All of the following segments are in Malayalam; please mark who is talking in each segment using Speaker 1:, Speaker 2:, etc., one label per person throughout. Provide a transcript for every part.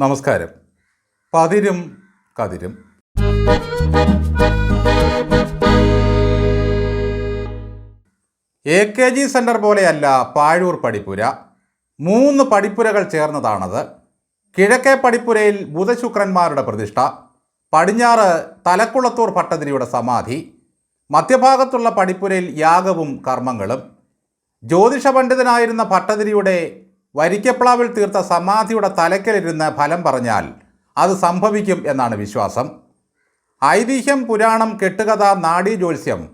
Speaker 1: നമസ്കാരം. പതിരും കതിരും. എ കെ ജി സെന്റർ പോലെയല്ല പാഴൂർ പടിപ്പുര. മൂന്ന് പടിപ്പുരകൾ ചേർന്നതാണത്. കിഴക്കേ പടിപ്പുരയിൽ ബുധശുക്രന്മാരുടെ പ്രതിഷ്ഠ. പടിഞ്ഞാറ് തലക്കുളത്തൂർ ഭട്ടതിരിയുടെ സമാധി. മധ്യഭാഗത്തുള്ള പടിപ്പുരയിൽ യാഗവും കർമ്മങ്ങളും. ജ്യോതിഷ പണ്ഡിതനായിരുന്ന ഭട്ടതിരിയുടെ വരിക്കപ്ലാവിൽ തീർത്ത സമാധിയുടെ തലക്കലിരുന്ന് ഫലം പറഞ്ഞാൽ അത് സംഭവിക്കും എന്നാണ് വിശ്വാസം. ഐതിഹ്യം പുരാണം കെട്ടുകഥ നാഡീ ജ്യോത്സ്യം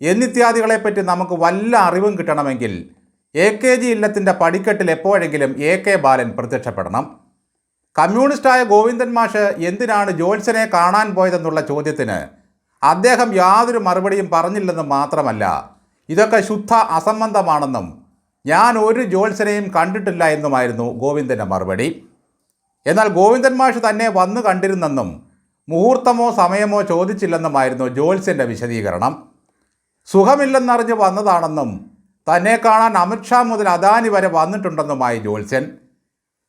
Speaker 1: എന്നിത്യാദികളെപ്പറ്റി നമുക്ക് വല്ല അറിവും കിട്ടണമെങ്കിൽ എ കെ ജി ഇല്ലത്തിന്റെ പടിക്കെട്ടിൽ എപ്പോഴെങ്കിലും എ കെ ബാലൻ പ്രത്യക്ഷപ്പെടണം. കമ്മ്യൂണിസ്റ്റായ ഗോവിന്ദൻ മാഷ് എന്തിനാണ് ജോത്സനെ കാണാൻ പോയതെന്നുള്ള ചോദ്യത്തിന് അദ്ദേഹം യാതൊരു മറുപടിയും പറഞ്ഞില്ലെന്ന് മാത്രമല്ല ഇതൊക്കെ ശുദ്ധ അസംബന്ധമാണെന്നും ഞാൻ ഒരു ജ്യോത്സനയും കണ്ടിട്ടില്ല എന്നുമായിരുന്നു ഗോവിന്ദന്റെ മറുപടി. എന്നാൽ ഗോവിന്ദൻ മാഷ് തന്നെ വന്നു കണ്ടിരുന്നെന്നും മുഹൂർത്തമോ സമയമോ ചോദിച്ചില്ലെന്നുമായിരുന്നു ജോത്സ്യന്റെ വിശദീകരണം. സുഖമില്ലെന്നറിഞ്ഞ് വന്നതാണെന്നും തന്നെ കാണാൻ അമിത്ഷാ മുതൽ അദാനി വരെ വന്നിട്ടുണ്ടെന്നുമായി ജോത്സ്യൻ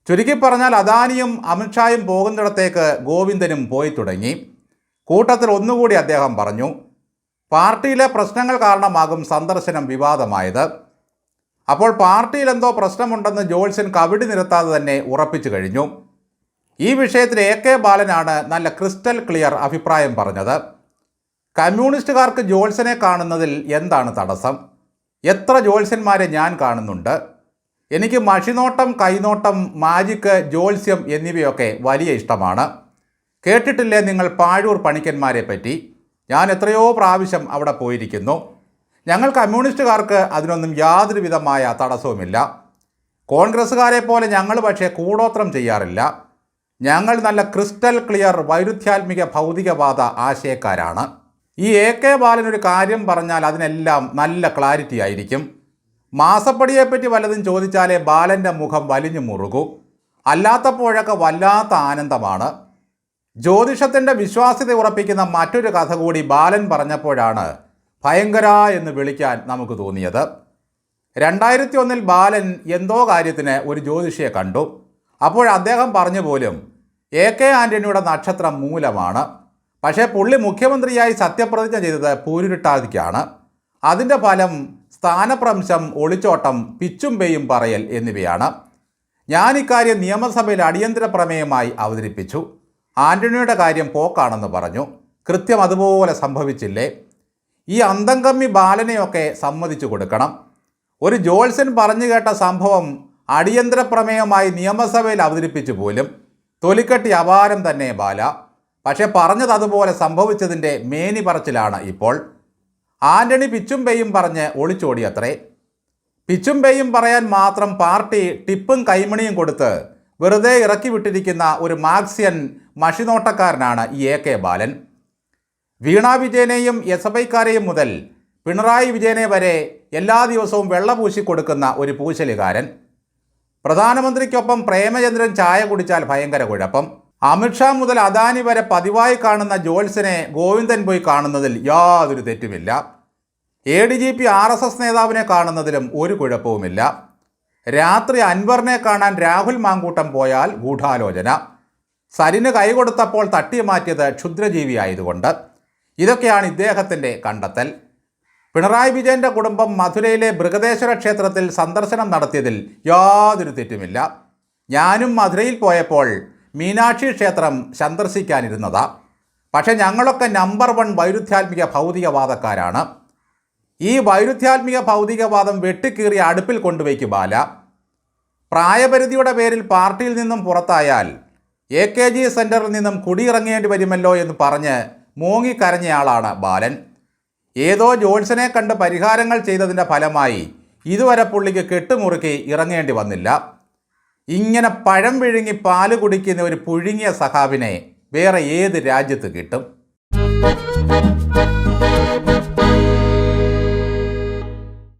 Speaker 1: ചുരുക്കി പറഞ്ഞാൽ അദാനിയും അമിത്ഷായും പോകുന്നിടത്തേക്ക് ഗോവിന്ദനും പോയി തുടങ്ങി. കൂട്ടത്തിൽ ഒന്നുകൂടി അദ്ദേഹം പറഞ്ഞു പാർട്ടിയിലെ പ്രശ്നങ്ങൾ കാരണമാകും സന്ദർശനം വിവാദമായത്. അപ്പോൾ പാർട്ടിയിൽ എന്തോ പ്രശ്നമുണ്ടെന്ന് ജോത്സ്യൻ കവിടി നിരത്താതെ തന്നെ ഉറപ്പിച്ചു കഴിഞ്ഞു. ഈ വിഷയത്തിൽ എ കെ ബാലനാണ് നല്ല ക്രിസ്റ്റൽ ക്ലിയർ അഭിപ്രായം പറഞ്ഞത്. കമ്മ്യൂണിസ്റ്റുകാർക്ക് ജോത്സ്യനെ കാണുന്നതിൽ എന്താണ് തടസ്സം? എത്ര ജോത്സ്യന്മാരെ ഞാൻ കാണുന്നുണ്ട്? എനിക്ക് മഷിനോട്ടം കൈനോട്ടം മാജിക്ക് ജോത്സ്യം എന്നിവയൊക്കെ വലിയ ഇഷ്ടമാണ്. കേട്ടിട്ടില്ലേ നിങ്ങൾ പാഴൂർ പണിക്കന്മാരെ പറ്റി ഞാൻ എത്രയോ പ്രാവശ്യം അവിടെ പോയിരിക്കുന്നു. ഞങ്ങൾ കമ്മ്യൂണിസ്റ്റുകാർക്ക് അതിനൊന്നും യാതൊരു വിധമായ തടസ്സവുമില്ല. കോൺഗ്രസ്സുകാരെ പോലെ ഞങ്ങൾ പക്ഷേ കൂടോത്രം ചെയ്യാറില്ല. ഞങ്ങൾ നല്ല ക്രിസ്റ്റൽ ക്ലിയർ വൈരുദ്ധ്യാത്മിക ഭൗതികവാദ ആശയക്കാരാണ്. ഈ എ കെ ബാലൻ ഒരു കാര്യം പറഞ്ഞാൽ അതിനെല്ലാം നല്ല ക്ലാരിറ്റി ആയിരിക്കും. മാസപ്പടിയെപ്പറ്റി വല്ലതും ചോദിച്ചാലേ ബാലന്റെ മുഖം വലിഞ്ഞു മുറുകൂ. അല്ലാത്തപ്പോഴൊക്കെ വല്ലാത്ത ആനന്ദമാണ്. ജ്യോതിഷത്തിന്റെ വിശ്വാസ്യത ഉറപ്പിക്കുന്ന മറ്റൊരു കഥ കൂടി ബാലൻ പറഞ്ഞപ്പോഴാണ് ഭയങ്കര എന്ന് വിളിക്കാൻ നമുക്ക് തോന്നിയത്. രണ്ടായിരത്തി ഒന്നിൽ ബാലൻ എന്തോ കാര്യത്തിന് ഒരു ജ്യോതിഷിയെ കണ്ടു. അപ്പോൾ അദ്ദേഹം പറഞ്ഞു പോലും എ കെ ആന്റണിയുടെ നക്ഷത്രം മൂലമാണ്. പക്ഷേ പുള്ളി മുഖ്യമന്ത്രിയായി സത്യപ്രതിജ്ഞ ചെയ്തത് പൂരുരുട്ടാതിക്കാണ് അതിന്റെ ഫലം സ്ഥാനഭ്രംശം ഒളിച്ചോട്ടം പിച്ചും പേയും പറയൽ എന്നിവയാണ്. ഞാൻ ഇക്കാര്യം നിയമസഭയിൽ അടിയന്തര പ്രമേയമായി അവതരിപ്പിച്ചു. ആന്റണിയുടെ കാര്യം പോക്കാണെന്ന് പറഞ്ഞു. കൃത്യം അതുപോലെ സംഭവിച്ചില്ലേ? ഈ അന്തം കമ്മി ബാലനെയൊക്കെ സമ്മതിച്ചു കൊടുക്കണം. ഒരു ജോൾസൻ പറഞ്ഞു കേട്ട സംഭവം അടിയന്തര പ്രമേയമായി നിയമസഭയിൽ അവതരിപ്പിച്ചു പോലും. തൊലിക്കെട്ടി അപാരം തന്നെ ബാല. പക്ഷേ പറഞ്ഞത് അതുപോലെ സംഭവിച്ചതിന്റെ മേനി പറച്ചിലാണ് ഇപ്പോൾ. ആന്റണി പിച്ചും പെയ്യും പറഞ്ഞ് ഒളിച്ചോടിയത്രേ. പിച്ചും പെയ്യും പറയാൻ മാത്രം പാർട്ടി ടിപ്പും കൈമണിയും കൊടുത്ത് വെറുതെ ഇറക്കി വിട്ടിരിക്കുന്ന ഒരു മാർക്സിയൻ മഷിനോട്ടക്കാരനാണ് ഈ എ കെ ബാലൻ. വീണ വിജയനെയും എസ് എഫ് ഐക്കാരെയും മുതൽ പിണറായി വിജയനെ വരെ എല്ലാ ദിവസവും വെള്ള പൂശി കൊടുക്കുന്ന ഒരു പൂശലുകാരൻ. പ്രധാനമന്ത്രിക്കൊപ്പം പ്രേമചന്ദ്രൻ ചായ കുടിച്ചാൽ ഭയങ്കര കുഴപ്പം. അമിത്ഷാ മുതൽ അദാനി വരെ പതിവായി കാണുന്ന ജോത്സനെ ഗോവിന്ദൻ പോയി കാണുന്നതിൽ യാതൊരു തെറ്റുമില്ല. A D G P R S S നേതാവിനെ കാണുന്നതിലും ഒരു കുഴപ്പവുമില്ല. രാത്രി അൻവറിനെ കാണാൻ രാഹുൽ മാങ്കൂട്ടം പോയാൽ ഗൂഢാലോചന. സരിന് കൈകൊടുത്തപ്പോൾ തട്ടിമാറ്റിയത് ക്ഷുദ്രജീവിയായതുകൊണ്ട്. ഇതൊക്കെയാണ് ഇദ്ദേഹത്തിന്റെ കണ്ടെത്തൽ. പിണറായി വിജയന്റെ കുടുംബം മധുരയിലെ ബൃഹദേശ്വര ക്ഷേത്രത്തിൽ സന്ദർശനം നടത്തിയതിൽ യാതൊരു തെറ്റുമില്ല. ഞാനും മധുരയിൽ പോയപ്പോൾ മീനാക്ഷി ക്ഷേത്രം സന്ദർശിക്കാനിരുന്നതാ. പക്ഷേ ഞങ്ങളൊക്കെ നമ്പർ വൺ വൈരുദ്ധ്യാത്മിക ഭൗതികവാദക്കാരാണ്. ഈ വൈരുദ്ധ്യാത്മിക ഭൗതികവാദം വെട്ടിക്കീറിയ അടുപ്പിൽ കൊണ്ടുവയ്ക്കും ബാല. പ്രായപരിധിയുടെ പേരിൽ പാർട്ടിയിൽ നിന്നും പുറത്തായാൽ എ കെ ജി സെന്ററിൽ നിന്നും കുടിയിറങ്ങേണ്ടി വരുമല്ലോ എന്ന് പറഞ്ഞ് മൂങ്ങിക്കരഞ്ഞയാളാണ് ബാലൻ. ഏതോ ജോത്സനെ കണ്ട് പരിഹാരങ്ങൾ ചെയ്തതിന്റെ ഫലമായി ഇതുവരെ പുള്ളിക്ക് കെട്ടുമുറുക്കി ഇറങ്ങേണ്ടി വന്നില്ല. ഇങ്ങനെ പഴം വിഴുങ്ങി പാൽ കുടിക്കുന്ന ഒരു പുഴുങ്ങിയ സഹാബിനെ വേറെ ഏത് രാജ്യത്ത് കിട്ടും?